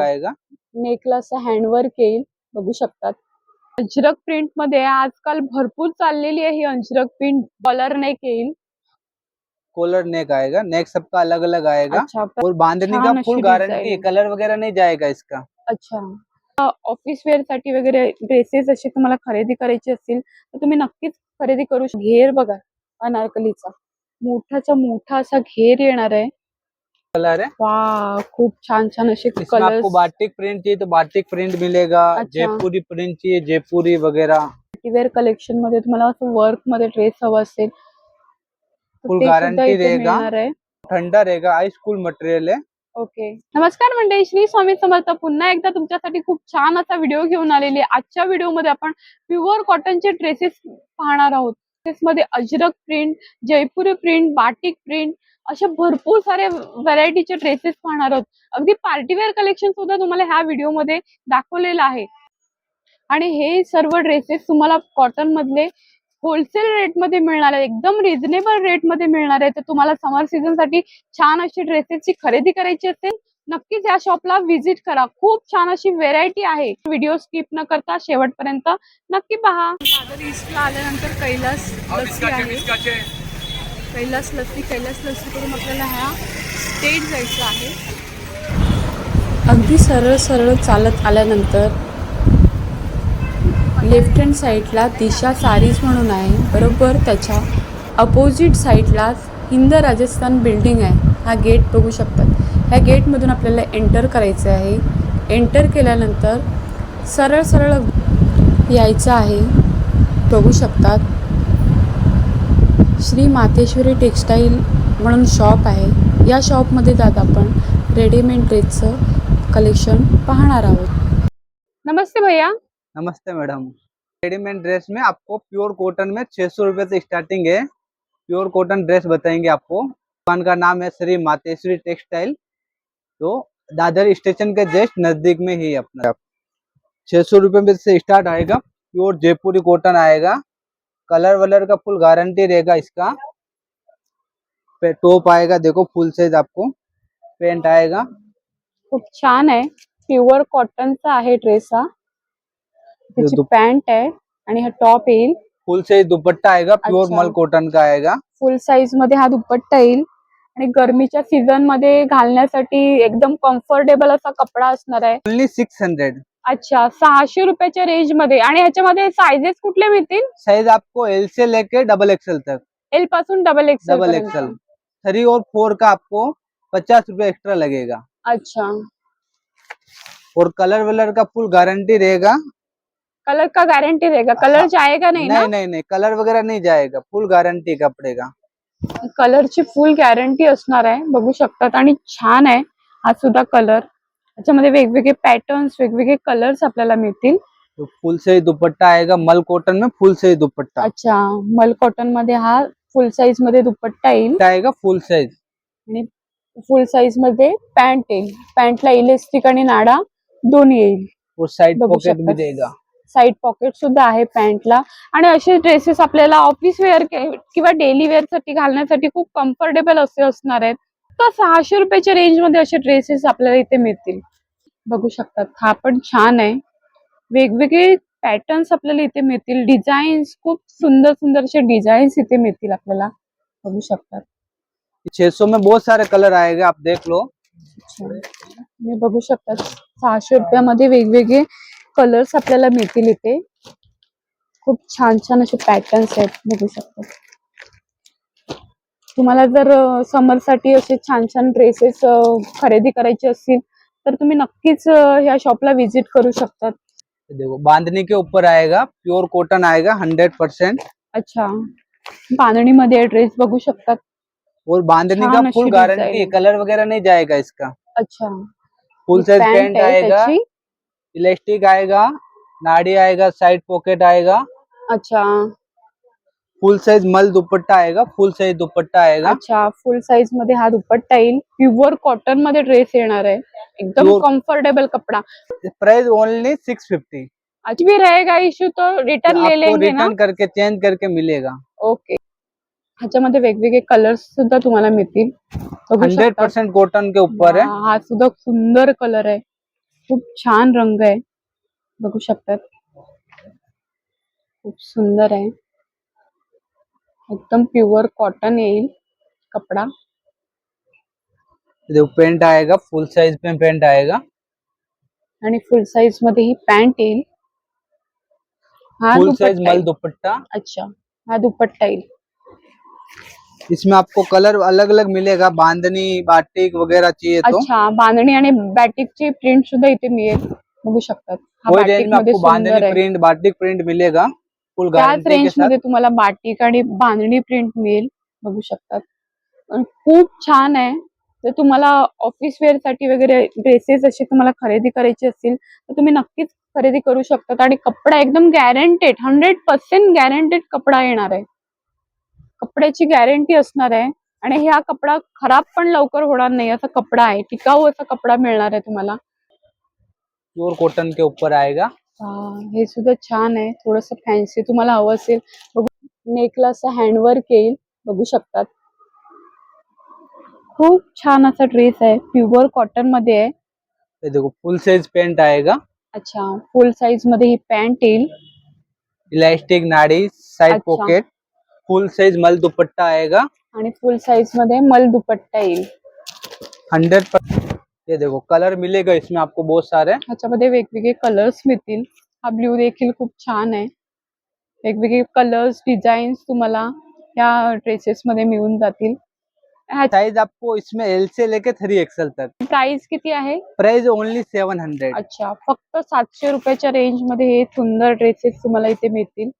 आएगा नेकला असं हँडवर्क येईल बघू शकतात. अजरक प्रिंटमध्ये आजकाल भरपूर चाललेली आहे ही अजरक प्रिंट कलर नेक येईल. कॉलर नेक आएगा नेक सबका अलग अलग आएगा अच्छा और बांधने का छान फुल अशी गारंटी design. कलर वगैरह नहीं जाएगा इसका? अच्छा. ऑफिस वेअरसाठी वगैरे ड्रेसेस असे तुम्हाला खरेदी करायची असतील तर तुम्ही नक्कीच खरेदी करू शकता घेर बघा अनारकलीचा. मोठाचा मोठा असा घेर येणार आहे. कलर है। वा खूप छान छान असे कलर आपको बाटिक प्रिंट चाहिए तो बाटिक प्रिंट मिलेगा अच्छा. जयपुरी प्रिंट चाहिए जयपुरी वगैरह। वेअर कलेक्शनमध्ये तुम्हाला असं वर्कमध्ये ड्रेस हवा असेल guarantee इथे रहेगा. आहे. ठंडा रहेगा हाई स्कूल मटेरियल है। ओके नमस्कार मंडळी श्री स्वामी समर्थ. पुन्हा एकदा तुमच्यासाठी खूप छान असा व्हिडिओ घेऊन आलेली आहे. आजच्या व्हिडिओमध्ये आपण प्युअर कॉटनचे ड्रेसेस पाहणार आहोत. मध्ये Ajrak print Jaipuri print batik print अशा भरपूर सारे व्हरायटीचे ड्रेसेस पाहणार आहोत. अगदी पार्टीवेअर कलेक्शन सुद्धा तुम्हाला ह्या व्हिडिओमध्ये दाखवलेलं आहे. आणि हे सर्व ड्रेसेस तुम्हाला कॉटन मधले होलसेल रेटमध्ये मिळणार आहे एकदम रिझनेबल रेटमध्ये मिळणार आहे तर तुम्हाला समर सीझनसाठी छान अशी ड्रेसेसची खरेदी करायची असेल नक्कीच या शॉपला व्हिजिट करा. खूप छान अशी व्हेरायटी आहे. व्हिडिओ स्किप न करता शेवटपर्यंत नक्की पहा. दादर ईस्टला आल्यानंतर कैलास आहे. कैलास लस्सी कैलास लस्सीकडून आपल्याला ह्या स्टेट जायचं आहे. अगदी सरळ सरळ चालत आल्यानंतर लेफ्ट हँड साईडला दिशा सारीज म्हणून आहे. बरोबर त्याच्या अपोजिट साईडलाच हिंद राजस्थान बिल्डिंग आहे. हा गेट बघू शकतात. ह्या गेटमधून आपल्याला एंटर करायचं आहे. एंटर केल्यानंतर सरळ सरळ यायचं आहे. बघू शकतात. श्री मातेश्वरी टेक्स्टाईल म्हणून शॉप आहे. या शॉपमध्ये जात आपण रेडीमेड ड्रेसचं कलेक्शन पाहणार आहोत. नमस्ते भैया. नमस्ते मैडम. रेडीमेड ड्रेस में आपको प्योर कॉटन में छह सौ रुपये से स्टार्टिंग है. प्योर कॉटन ड्रेस बताएंगे आपको. दुकान का नाम है श्री मातेश्वरी टेक्सटाइल तो दादर स्टेशन के जस्ट नजदीक में ही अपना. छह सौ रुपये में से स्टार्ट आएगा. प्योर जयपुरी कॉटन आएगा. कलर वलर का फुल गारंटी रहेगा इसका। टॉप आएगा देखो फुल साइज आपको। पेंट आएगा। खूप छान आहे. प्युअर कॉटनचा आहे ड्रेस हा. त्याची दुप- पॅन्ट आहे आणि हा टॉप येईल. फुल साइज दुपट्टा आएगा प्योर अच्छा. मल कॉटन का आएगा। फुल साईजमध्ये हा दुपट्टा येईल. आणि गरमीच्या सीझनमध्ये घालण्यासाठी एकदम कम्फर्टेबल असा कपडा असणार आहे. ओनली सिक्स हंड्रेड अच्छा सहाशे रुपयाच्या रेंजमध्ये. आणि ह्याच्यामध्ये साइजेस कुठले मिळतील? साइज आपको एल से लेके डबल एक्सएल तक. एलपासून double XL double XL three और फोर का आपको पचास रुपए एक्स्ट्रा लगेगा. अच्छा. और कलर वलर का फुल गारंटी रहेगा. कलर का गारंटी रहेगा. कलर जाएगा नहीं नहीं ना? नहीं नहीं कलर वगैरह नहीं जाएगा. फुल गारंटी कपड़े का कलरची फुल गॅरंटी असणार आहे. बघू शकतात. आणि छान आहे. हा सुद्धा कलर त्याच्यामध्ये वेगवेगळे पॅटर्न्स वेगवेगळे कलर्स आपल्याला मिळतील. फुल से दुपट्टा आएगा मल कॉटन में फुल से दुपट्टा. अच्छा मल कॉटनमध्ये हा फुल साईजमध्ये दुपट्टा येईल. आएगा फुल साइज आणि फुल साईजमध्ये पॅन्ट येईल. पॅन्टला इलेस्टिक आणि नाडा दोन्ही येईल. और साइड बघू पॉकेट भी शकता. देगा साईड पॉकेट सुद्धा आहे पॅन्टला आणि असे ड्रेसेस आपल्याला ऑफिस वेअर किंवा डेली वेअरसाठी घालण्यासाठी खूप कम्फर्टेबल असे असणार आहेत. तर सहाशे रुपयाच्या रेंजमध्ये असे ड्रेसेस आपल्याला इथे मिळतील. बघू शकतात. हा पण छान आहे. वेगवेगळे पॅटर्न्स आपल्याला इथे मिळतील. डिझाईन्स खूप सुंदर सुंदर असे डिझाईन्स इथे मिळतील आपल्याला. बघू शकतात. छह सौ में बहुत सारे कलर आएगा आप देख लो. तुम्ही बघू शकता सहाशे रुपयामध्ये वेगवेगळे कलर्स आपल्याला मिळतील इथे. खूप छान छान असे पॅटर्न्स आहेत. बघू शकता तुम्हाला जर समरसाठी असे छान छान ड्रेसेस खरेदी करायचे असतील तर तुम्ही नक्कीच ह्या शॉपला व्हिजिट करू शकतात. देखो बांधने के ऊपर आएगा प्योर कॉटन आएगा हंड्रेड परसेंट अच्छा. बांधणीमध्ये ड्रेस बघू शकतात. और बांधने छान का फुल गारंटी है. कलर वगैरह नहीं जाएगा इसका. अच्छा. फुल साइज पैंट आएगा इलास्टिक आएगा नाड़ी आएगा साइड पॉकेट आएगा. अच्छा. फुल साइज़ मल दुपट्टा आएगा फुल साइज़ दुपट्टा आएगा। अच्छा फुल साईज मध्ये हा दुपट्टा येईल. प्युअर कॉटन मध्ये ड्रेस येणार आहे. एकदम Pure- कम्फर्टेबल कपड़ा. प्राइस ओनली सिक्स फिफ्टी आज भी रहेगा इश्यू तो रिटर्न ले आपको लेंगे ना. रिटर्न करके चेंज करके मिलेगा. ओके ह्याच्यामध्ये वेगवेगळे कलर्स सुद्धा तुम्हाला मिळतील. बघू हंड्रेड शकता. परसेंट कॉटन के ऊपर है हा सुद्धा सुंदर कलर आहे. खूप छान रंग आहे. बघू शकतात. खूप सुंदर आहे. एकदम प्युअर कॉटन येईल कपडा. देखो पेंट आएगा फुल साइज में पेंट आएगा. आणि फुल साईजमध्ये ही पॅन्ट येईल. हा फुल साइज दुपट्टा मल येईल. दुपट्टा. अच्छा हा दुपट्टा येईल. इसमें आपको कलर अलग अलग मिलेगा बांधनी बाटिक वगैरह चाहिए तो. अच्छा बांधणी आणि बॅटिकची प्रिंट सुद्धा इथे मिळेल. बघू शकतात. हा वही बाटिक रेंज में मध्ये आपको सुंदर बांधनी आहे. प्रिंट बाटिक प्रिंट मिलेगा. फुल त्याच रेंजमध्ये तुम्हाला बाटिक आणि बांधणी प्रिंट मिळेल बघू शकतात. खूप छान आहे. जर तुम्हाला ऑफिस वेअरसाठी वगैरे ड्रेसेस असे तुम्हाला खरेदी करायची असतील तर तुम्ही नक्कीच खरेदी करू शकतात. आणि कपडा एकदम गॅरंटेड हंड्रेड पर्सेंट गॅरंटेड कपडा येणार आहे. कपड्याची गॅरंटी असणार आहे. आणि हा कपडा खराब पण लवकर होणार नाही असा कपडा आहे. टिकाऊ असा कपडा मिळणार आहे तुम्हाला. प्योर कॉटन के ऊपर आएगा. हा, सुद्धा छान आहे. थोडस फॅन्सी तुम्हाला हवं असेल बघू नेकला असं हँडवर्क येईल बघू शकतात. खूप छान असा ड्रेस आहे. प्युअर कॉटनमध्ये आहे. देखो फुल साइज पेंट आएगा. अच्छा फुल साईजमध्ये ही पॅन्ट येईल. इलास्टिक नाड़ी साइड अच्छा. पॉकेट फुल साइज मल दुपट्टा आएगा. आणि फुल साईजमध्ये मल दुपट्टा येईल. हंड्रेड ये देखो कलर मिलेगा इसमें आपको बहुत सारे। ह्याच्यामध्ये वेगवेगळे कलर्स मिळतील हा ब्ल्यू देखील खूप छान आहे. वेगवेगळे कलर्स डिझाईन्स तुम्हाला या ड्रेसेस मध्ये मिळून जातील. साइज आपको इसमें एल से लेके थ्री एक्सएल तक. प्राइस किती आहे? प्राइस ओनली सेवन हंड्रेड अच्छा फक्त सातशे रुपयाच्या रेंजमध्ये हे सुंदर ड्रेसेस तुम्हाला इथे मिळतील.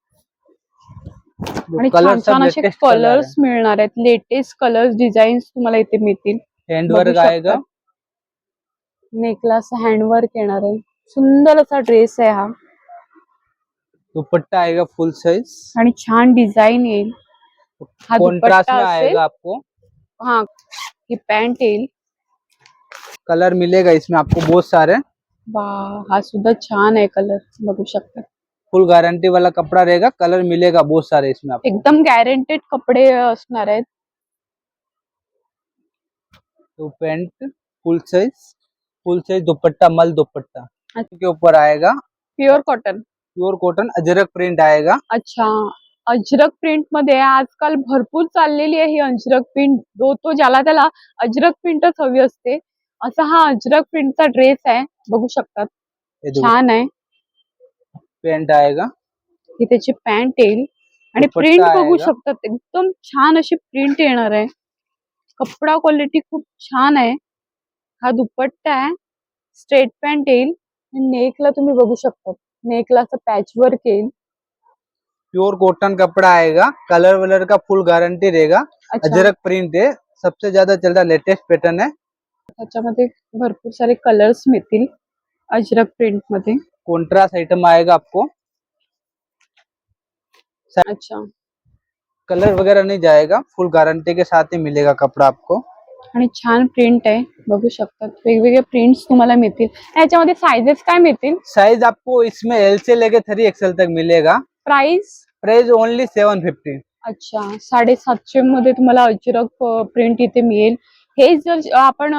आणि छान छान असे कलर्स मिळणार आहेत. लेटेस्ट कलर्स डिझाईन्स तुम्हाला इथे मिळतील. हैंड वर्क बघू आएगा शकता. नेकला असं हँडवर्क येणार आहे. सुंदर असा ड्रेस आहे हा. दुपट्टा आएगा फुल साइज आणि छान डिझाईन येईल. हा कॉन्ट्रास्ट दुपट्टा में असेल. आएगा आपको. हा. ही पॅन्ट येईल. कलर मिलेगा इसमें आपको बहुत सारे. वा हा सुद्धा छान आहे कलर बघू शकता. फुल गारंटी वाला कपड़ा रहेगा. कलर मिलेगा बहुत सारे इसमें आपको. एकदम गॅरंटेड कपडे असणार आहेत. तो pant full size full size dupatta मल दुपट्टा। अच्छा. के ऊपर आएगा। Pure cotton pure cotton Ajrak print आएगा। अच्छा अजरक प्रिंटमध्ये आजकाल भरपूर चाललेली आहे ही अजरक प्रिंट जो तो ज्याला त्याला अजरक प्रिंटच हवी असते. असा हा अजरक प्रिंटचा ड्रेस आहे. बघू शकतात. छान आहे. पैंट आएगा. ही त्याची पॅन्ट येईल. आणि प्रिंट बघू. शकतात. एकदम छान अशी प्रिंट येणार आहे. कपडा क्वालिटी खूप छान आहे. हा दुपट्टा आहे. स्ट्रेट पॅन्ट येईल. नेकला तुम्ही बघू शकता. नेकला असं पॅच वर्क येईल. प्योर कॉटन कपड़ा आएगा. कलर वलर का फुल गारंटी रहेगा. अच्छा. अजरक प्रिंट है. सबसे ज़्यादा चल रहा लेटेस्ट पैटर्न है. अच्छा त्याच्यामध्ये भरपूर सारे कलर्स मिळतील. अजरक प्रिंट मध्ये कॉन्ट्रास्ट आइटम आएगा आपको. अच्छा. कलर वगैरह नहीं जाएगा. फुल गारंटी के साथ ही मिलेगा कपड़ा आपको. आणि छान प्रिंट आहे. बघू शकतात वेगवेगळे प्रिंट्स तुम्हाला मिळतील. याच्यामध्ये सायझेस काय मिळतील? साइज आपको इसमें एल से लेके थ्री एक्सएल तक मिलेगा. Price price only seven fifty अच्छा. साडेसातशे मध्ये तुम्हाला अजरक प्रिंट इथे मिळेल. हे जर आपण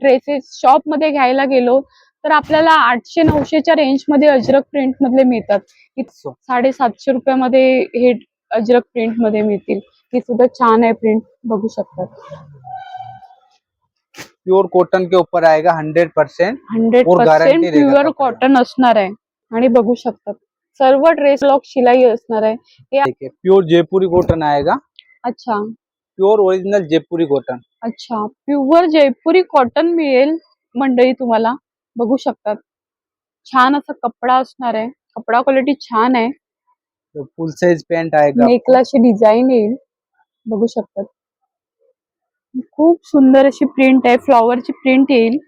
ड्रेसेस शॉपमध्ये घ्यायला गेलो तर आपल्याला आठशे नऊशेच्या रेंजमध्ये अजरक प्रिंट मधले मिळतात. साडेसातशे रुपयामध्ये हे अजरक प्रिंटमध्ये मिळतील. ही सुद्धा छान आहे प्रिंट बघू शकतात प्योर कॉटन के ऊपर आएगा hundred percent hundred percent pure. Cotton असणार आहे. आणि बघू शकतात. सर्व ड्रेस लॉक शिलाई असणार आहे. प्योर जयपुरी कॉटन आएगा। अच्छा. प्योर ओरिजिनल जयपुरी कॉटन अच्छा. प्युअर जयपुरी कॉटन मिळेल मंडळी तुम्हाला. बघू शकतात. छान असा कपडा असणार आहे. कपडा क्वालिटी छान आहे. फुल साइज पैंट आएगा नेकला अशी डिझाईन येईल. बघू शकतात. खूप सुंदर अशी प्रिंट आहे. फ्लॉवरची प्रिंट येईल.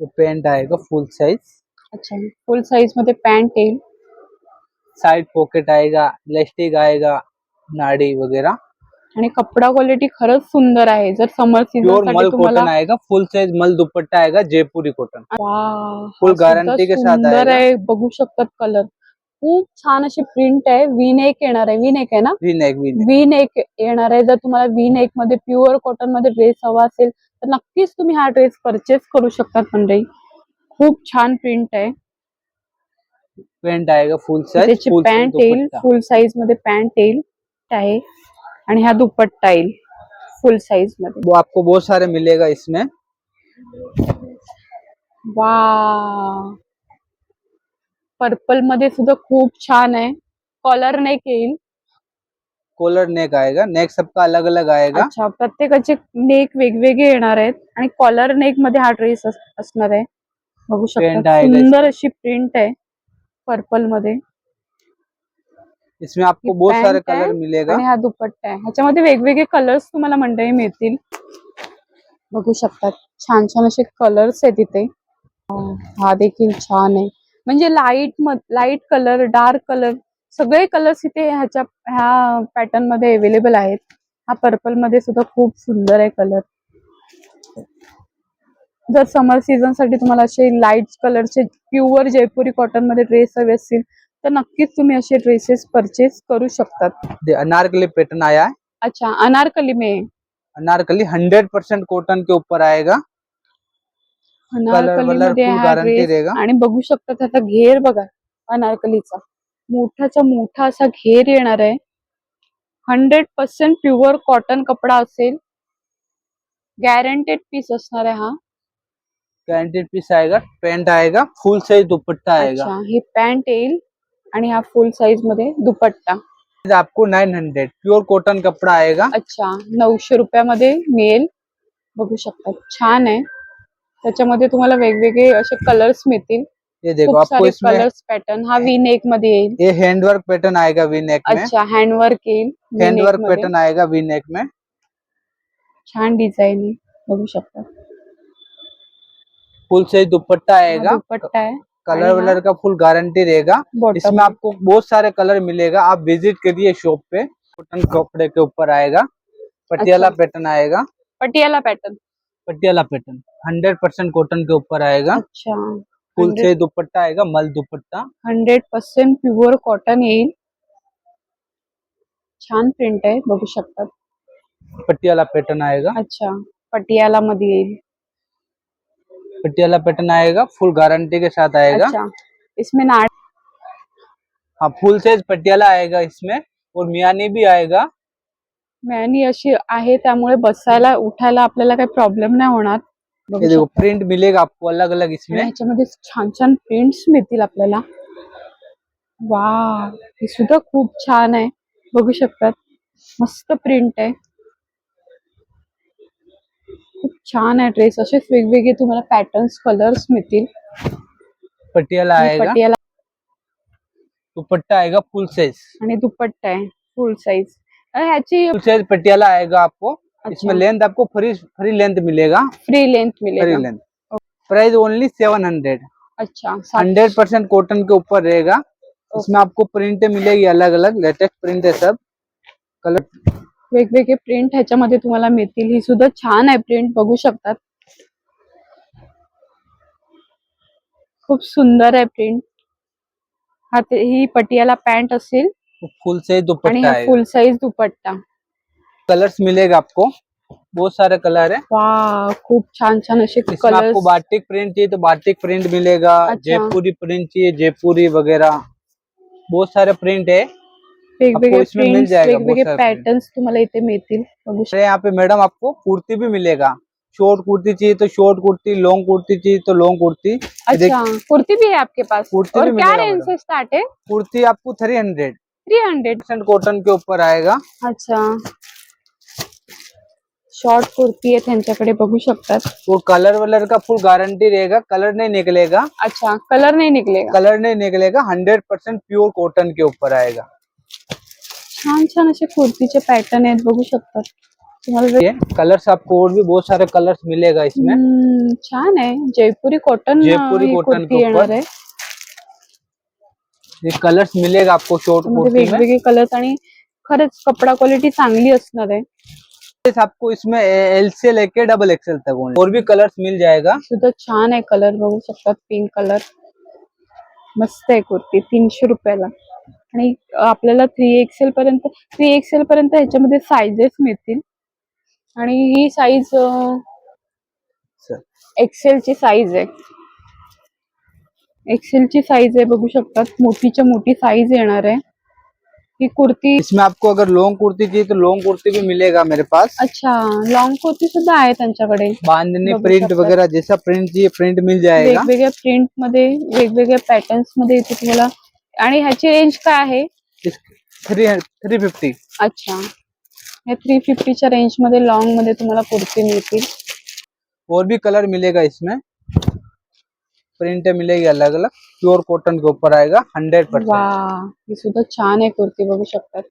तो पैंट आएगा फुल साइज अच्छा फुल साईजमध्ये पॅन्ट येईल. साइड पॉकेट आएगा इलास्टिक आएगा नाड़ी वगैरह आणि कपडा क्वालिटी खरंच सुंदर आहे. जर समरसाठी मल कॉटन आएगा फुल साइज मल दुपट्टा आएगा जयपुरी कॉटन सुद्धा guarantee के साथ सुंदर. आहे. बघू शकतात कलर खूप छान अशी प्रिंट आहे. वी नेक येणार आहे. वी नेक आहे ना? वी नेक वी नेक येणार आहे. जर तुम्हाला वी नेक मध्ये प्युअर कॉटन मध्ये ड्रेस हवा असेल तर नक्कीच तुम्ही हा ड्रेस परचेस करू शकतात मंडळी खूप छान प्रिंट आहे. पेंट आएगा फुल त्याची पॅन्ट येईल. फुल साईज मध्ये पॅन्ट येईल. आहे. आणि हा दुपट्टा येईल. फुल साईज मध्ये. वो आपको बहुत सारे मिलेगा इसमें। वा पर्पलमध्ये सुद्धा खूप छान आहे. कॉलर नेक येईल. कॉलर नेक आएगा नेक सबका अलग अलग आएगा अच्छा प्रत्येकाचे नेक वेगवेगळे येणार आहेत आणि कॉलर नेकमध्ये हा ड्रेस असणार आहे. बघू Print शकता. आहे सुंदर. अशी प्रिंट आहे पर्पलमध्ये. इसमें आपको ये बहुत सारे है कलर मिलेगा. आणि हा दुपट्टा आहे. ह्याच्यामध्ये वेगवेगळे कलर्स तुम्हाला मंडळी मिळतील. बघू शकतात छान छान असे कलर्स आहेत इथे. अं, हा देखील छान आहे. म्हणजे light light colour dark colour सगळे कलर्स इथे ह्याच्या ह्या पॅटर्नमध्ये अवेलेबल आहेत. हा पर्पलमध्ये सुद्धा खूप सुंदर आहे कलर जर समर सीझनसाठी तुम्हाला असे लाइट कलरचे प्युअर जयपुरी कॉटनमध्ये ड्रेस हवे असतील तर नक्कीच तुम्ही असे ड्रेसेस परचेस करू शकतात. अनारकली पैटर्न आया है अच्छा अनारकली में. अनारकली हंड्रेड परसेंट कॉटन के ऊपर आएगा. हा ड्रेस. आणि बघू शकता त्याचा घेर बघा अनारकलीचा. मोठाचा मोठा असा घेर येणार आहे. हंड्रेड पर्सेंट प्युअर कॉटन कपडा असेल. गॅरंटेड पीस असणार आहे हा. गारंटेड पीस आएगा पेंट आएगा फुल साइज दुपट्टा आएगा अच्छा ही पॅन्ट येईल आणि हा फुल साईजमध्ये दुपट्टा. आपको नाइन हंड्रेड प्योर कॉटन कपड़ा आएगा अच्छा नऊशे रुपयामध्ये मिळेल. बघू शकता छान आहे. त्याच्यामध्ये तुम्हाला वेगवेगळे असे कलर्स मिळतील. ये देखो खूप आपको सारे इसमें कलर्स पॅटर्न हा वी नेक मध्ये येईल. ये हैंडवर्क पैटर्न आएगा वी नेक में. अच्छा हँडवर्क येईल V-neck हैंडवर्क मध्ये. पैटर्न आएगा वी नेक में. छान डिझाईन आहे. बघू शकता. फुल साइज़ दुपट्टा आएगा. दुपट्टा आहे. कलर वलर का फुल गारंटी रहेगा. बॉटम इसमें आपको बहुत सारे कलर मिलेगा. आप विज़िट करिए शॉप पे. कॉटन कपड़े के ऊपर आएगा. पटियाला अच्छा। पैटर्न आएगा. Patiala pattern Patiala pattern hundred percent cotton के ऊपर आएगा अच्छा फुल साइज़ दुपट्टा आएगा मल dupatta. Hundred percent pure cotton येईल छान प्रिंट आहे बघू शकतात पटियाला पैटर्न आएगा। अच्छा पटियाला मध्ये येईल पटियाला पैटर्न आएगा फुल गारंटी के साथ आएगा। अच्छा इसमें ना हाँ फुल साइज़ पटियाला आएगा इसमें और मियानी भी आएगा। मॅनी अशी आहे त्यामुळे बसायला उठायला आपल्याला काही प्रॉब्लेम नाही होणार. ये देखो. प्रिंट मिलेगा आपको अलग अलग आणि इसमें ह्याच्यामध्ये छान छान प्रिंट्स मिळतील आपल्याला. वा हे सुद्धा खूप छान आहे. बघू शकतात. मस्त प्रिंट आहे. खूप छान आहे ड्रेस असेच वेगवेगळे तुम्हाला पॅटर्न्स कलर्स मिळतील. पटियाला आणि आएगा. पटियाला दुपट्टा आएगा फुल साइज आणि दुपट्टा आहे फुल साईज पटियाला आएगा आपको। इसमें लेंथ आपको फ्री फ्री लेंथ मिलेगा। फ्री लेंथ मिलेगा। Free length price only seven hundred अच्छा हंड्रेड परसेंट कॉटन के ऊपर रहेगा। इसमें आपको प्रिंट मिलेगी अलग अलग लेटेस्ट प्रिंट है सब। कलर वेगवेगळे प्रिंट ह्याच्यामध्ये तुम्हाला मिळतील. ही सुद्धा छान आहे प्रिंट बघू शकतात. खूप सुंदर आहे प्रिंट हा ते ही पटियाला पॅन्ट असेल. फुल साइज़ दुपट्टा हा फुल साईज दुपट्टा. कलर्स मिलेगा आपको. बहुत सारे कलर है. खूप छान छान असे आपको बाटिक प्रिंट चाहिए तो बाटिक प्रिंट मिलेगा. अच्छा। जयपुरी प्रिंट चाहिए जयपुरी वगैरह. बहुत सारे प्रिंट है. वेगवेगळे मिल प्रिंट्स वेगवेगळे पॅटर्न्स तुम्हाला इथे मिळतील. बघू यहाँ पे मैडम आपको कुर्ती भी मिलेगा. शॉर्ट कुर्ती चाहिए तो शॉर्ट कुर्ती लॉन्ग कुर्ती चाहिए तो लॉन्ग कुर्ती. अच्छा कुर्ती भी है आपके पास? कुर्ती और क्या रेंज से स्टार्ट है? कुर्ती आपको three hundred three hundred percent cotton के ऊपर आएगा। अच्छा। शॉर्ट कुर्ती आहे त्यांच्याकडे बघू शकतात और कलर वलर का फुल गारंटी रहेगा। कलर नहीं निकलेगा। अच्छा कलर नहीं निकलेगा। कलर नहीं निकलेगा। हंड्रेड परसेंट प्योर कॉटन के ऊपर आएगा। छान छान असे कुर्तीचे पॅटर्न आहेत बघू शकतात तुम्हाला कलर्स आपको और भी बहुत सारे कलर्स मिलेगा इसमें। हम्म, छान आहे जयपुरी कॉटन जयपुरी कॉटन के ऊपर। ये कलर्स मिलेगा आपको शॉर्ट त्यामध्ये कुर्ती में? वेगवेगळे कलर्स आणि खरंच कपडा क्वालिटी चांगली असणार आहे. आपको इसमें एल से लेके डबल एक्सएल तक और भी कलर्स मिल जाएगा। सुद्धा छान आहे कलर बघू शकतात पिंक कलर मस्त आहे कुर्ती तीनशे रुपयाला. आणि आपल्याला थ्री एक्सेल पर्यंत थ्री एक्सेल पर्यंत ह्याच्यामध्ये साईजेस मिळतील. आणि ही साईज सर एक्सेल ची साईज आहे. एक्सेल ची साईज आहे बघू शकतात. मोठीच्या मोठी साईज येणार आहे. ही कुर्ती इसमें आपको अगर लॉन्ग कुर्ती चाहिए तो लॉन्ग कुर्ती भी मिलेगा मेरे पास। अच्छा लॉन्ग कुर्ती सुद्धा आहे त्यांच्याकडे. बांधनी प्रिंट. वगैरह जैसा प्रिंट चाहिए प्रिंट मिल जाएगा। वेगवेगळ्या प्रिंट मध्ये वेगवेगळ्या पॅटर्न्स मध्ये इथे तुम्हाला आणि ह्याची रेंज काय आहे? थ्री थ्री फिफ्टी अच्छा. या थ्री फिफ्टीच्या रेंज मध्ये लॉंग मध्ये तुम्हाला कुर्ती मिळतील. और भी कलर मिलेगा इसमें। प्रिंट मिलेगी अलग अलग प्योर कॉटन के ऊपर आएगा हंड्रेड परसेंट ही सुद्धा छान आहे कुर्ती बघू शकतात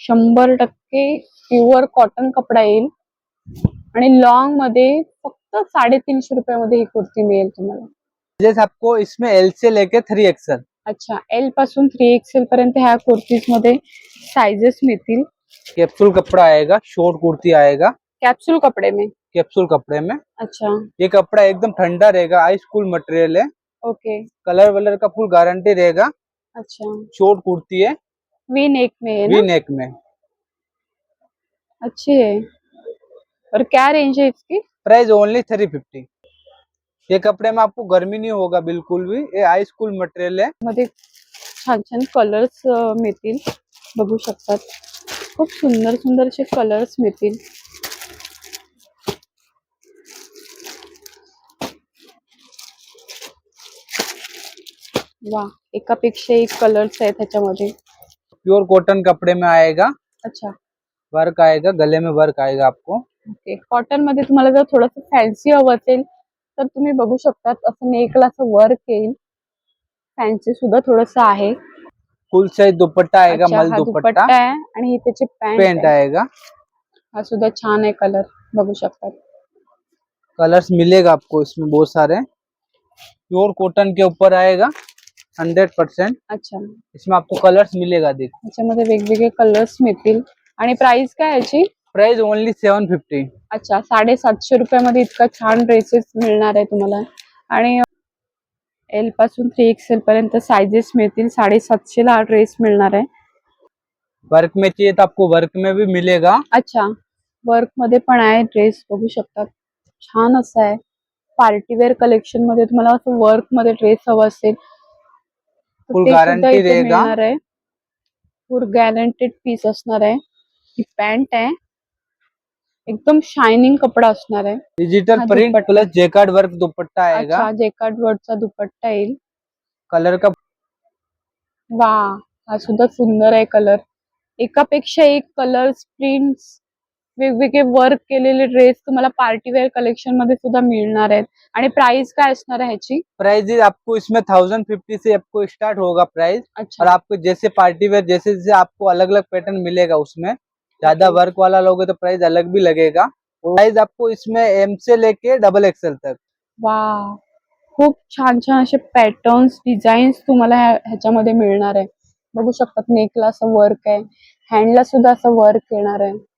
शंभर टक्के प्युअर कॉटन कपडा येईल। आणि लॉंग मध्ये फक्त साडेतीनशे रुपयामध्ये ही कुर्ती मिळेल तुम्हाला। जैसे आपको इसमें एल से लेके थ्री एक्सल अच्छा एल पासून थ्री एक्सेल पर्यंत ह्या कुर्तीज मध्ये साइजेस मिळतील। कैप्सूल कपड़ा आएगा शॉर्ट कुर्ती आएगा। कॅप्सूल कपडे में? कैप्सूल कपड़े में। अच्छा। ये कपड़ा एकदम ठंडा रहेगा आइस कूल मटेरियल है। ओके। कलर वलर का फुल गारंटी रहेगा। अच्छा। शॉर्ट कुर्ती है। वी नेक में है ना? वी नेक में। अच्छी है। और क्या रेंज है इसकी? प्राइस ओनली थ्री फिफ्टी ये कपड़े में आपको गर्मी नहीं होगा बिल्कुल भी। ये आइस स्कूल मटेरियल है। मध्ये छान छान कलर्स मिळतील। बघू शकतात। खूप सुंदर सुंदर असे कलर्स मिळतील। वा एकापेक्षा एक कलर्स आहेत त्याच्यामध्ये. प्योर कॉटन कपड़े में आएगा अच्छा. वर्क आएगा गले में वर्क आएगा आपको. ओके कॉटनमध्ये तुम्हाला जर थोडस फॅन्सी हवं असेल तर तुम्ही बघू शकतात असं नेकला असं वर्क येईल. फॅन्सी सुद्धा थोडस आहे. फुल साइज दुपट्टा आएगा अच्छा, मल हा दुपट्टा. दुपट्टा आहे आणि ही त्याची पेंट पॅन्ट आएगा. हा सुद्धा छान आहे कलर बघू शकतात. कलर्स मिलेगा आपको इसमें बहुत सारे. प्योर कॉटन के ऊपर आएगा. हंड्रेड परसेंट अच्छा. इसमें आपको कलर्स मिलेगा देख। याच्यामध्ये वेगवेगळे कलर्स मिळतील. आणि प्राइस काय याची? प्राइस ओनली सेवन फिफ्टी अच्छा साडेसातशे रुपयामध्ये इतका छान ड्रेसेस मिळणार आहे तुम्हाला. आणि एलपासून थ्री एक्सेल पर्यंत साइजेस मिळतील. साडेसातशे ला हा ड्रेस मिळणार आहे. वर्क में चाहिए तो आपको वर्क में भी मिलेगा। अच्छा वर्कमध्ये पण आहे ड्रेस बघू शकतात. छान असं आहे. पार्टीवेअर कलेक्शनमध्ये तुम्हाला असं वर्कमध्ये ड्रेस हवं असेल Full ते सुद्धा guarantee इथे रहेगा. मिळणार आहे. फुल गॅरंटेड पीस असणार आहे. ही पॅन्ट आहे. एकदम शायनिंग कपडा असणार आहे. डिजिटल हाँ, print dupatta. Plus jacquard work dupatta आएगा अच्छा जेकार्ड वर्डचा दुपट्टा येईल. कलर का? वा हा सुद्धा सुंदर आहे कलर एकापेक्षा एक कलर प्रिंट्स वेगवेगळे वर्क केलेले ड्रेस तुम्हाला पार्टीवेअर कलेक्शनमध्ये सुद्धा मिळणार आहेत. आणि प्राइस काय असणार आहे ह्याची? प्राइस आपको इसमें थाउजेंड फिफ्टी से आपको स्टार्ट होगा प्राइस और अच्छा आपको जैसे पार्टी वेयर जैसे जैसे आपको अलग अलग पैटर्न मिलेगा उसमें ज्यादा. वर्क वाला लोगे तो प्राइस अलग भी लगेगा. प्राइस आपको इसमें एम से लेके डबल एक्सएल तक. वा खूप छान छान असे पॅटर्न्स डिझाईन्स तुम्हाला ह्या- ह्याच्यामध्ये मिळणार आहे. बघू शकतात नेकला असं वर्क आहे. हँडला सुद्धा असं वर्क येणार आहे.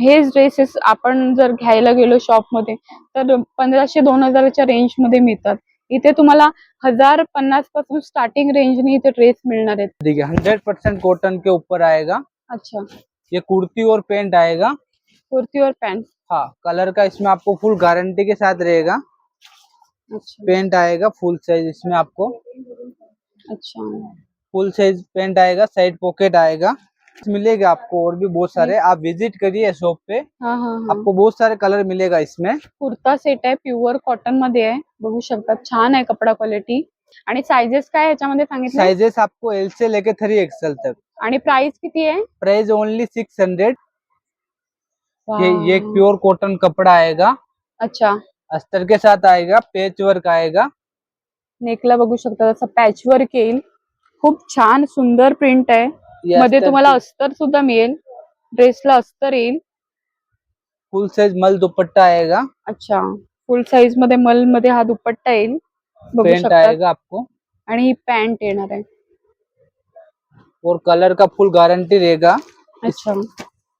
हेच ड्रेसेस आपण जर घ्यायला गेलो शॉपमध्ये तर पंधराशे दोन हजाराच्या रेंज मध्ये मिळतात. इथे तुम्हाला हज़ार पन्नास पासून स्टार्टिंग रेंजने इथे ड्रेस मिळणार आहेत. देखिए हंड्रेड परसेंट कॉटन के ऊपर आएगा. अच्छा. ये कुर्ती और पैंट आएगा. कुर्ती और पॅन्ट हाँ कलर का इसमें आपको फुल गारंटी के साथ रहेगा. अच्छा. पेंट आएगा फुल साइज़ इसमें आपको. अच्छा. फुल साइज़ पेंट आएगा साइड पॉकेट आएगा. मिलेगा आपको और भी बहुत सारे। आप विजिट करिए शॉप पे। हा हा हा। आपको बहुत सारे कलर मिलेगा इसमें। कुर्ता सेट आहे प्युअर कॉटनमध्ये आहे बघू शकतात छान आहे कपडा क्वालिटी आणि साइजेस काय ह्याच्यामध्ये सांगितलं? साइजेस आपको एल से लेके थ्री एक्सएल तक। आणि प्राइस किती आहे? प्राइस ओनली सिक्स हंड्रेड ये ये एक. प्योर कॉटन कपड़ा आएगा। अच्छा। अस्तर के साथ आएगा पेच वर्क आएगा। नेकला बघू शकता असं पॅच वर्क येईल. खूप छान सुंदर प्रिंट आहे. मध्ये तुम्हाला की अस्तर सुद्धा मिळेल. ड्रेसला अस्तर येईल. फुल साइज मल दुपट्टा आएगा. अच्छा. फुल साईजमध्ये मलमध्ये हा दुपट्टा येईल. बघू पेंट शकता आएगा आपको. आणि ही पॅन्ट येणार आहे. और कलर का फुल गारंटी रहेगा. अच्छा.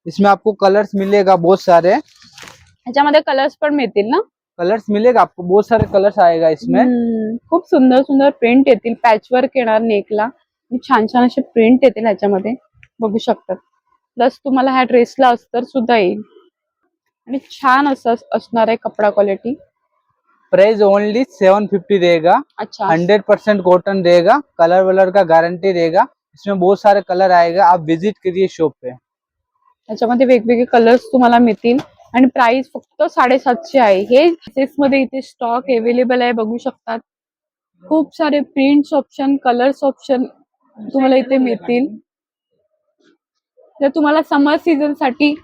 इसमें आपको कलर्स मिलेगा बहुत सारे. ह्याच्यामध्ये कलर्स पण मिळतील ना? कलर्स मिलेगा आपको. बहुत सारे कलर्स आएगा इसमें. हम्म, खूप सुंदर सुंदर प्रिंट येतील. पॅच वर्क येणार नेकला. छान छान असे प्रिंट येतील ह्याच्यामध्ये. बघू शकतात. प्लस तुम्हाला ह्या ड्रेसला अस्तर सुद्धा येईल. आणि छान असं अस- असणार आहे कपडा quality price only seven fifty रहेगा अच्छा. हंड्रेड परसेंट कॉटन रहेगा कलर वलर का गारंटी रहेगा इसमें बहुत सारे कलर आएगा. आप विजिट करिए शॉप पे. त्याच्यामध्ये वेगवेगळे कलर्स तुम्हाला मिळतील. आणि प्राइस फक्त साडेसातशे आहे. हे मध्ये इथे स्टॉक अवेलेबल आहे. बघू शकतात. खूप सारे प्रिंट्स ऑप्शन कलर्स ऑप्शन तुम्हाला इथे मिळतील. जर तुम्हाला समर सीझनसाठी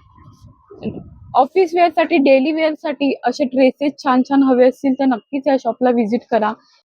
ऑफिस वेअरसाठी डेली वेअरसाठी असे ड्रेसेस छान छान हवे असतील तर नक्कीच या शॉपला व्हिजिट करा.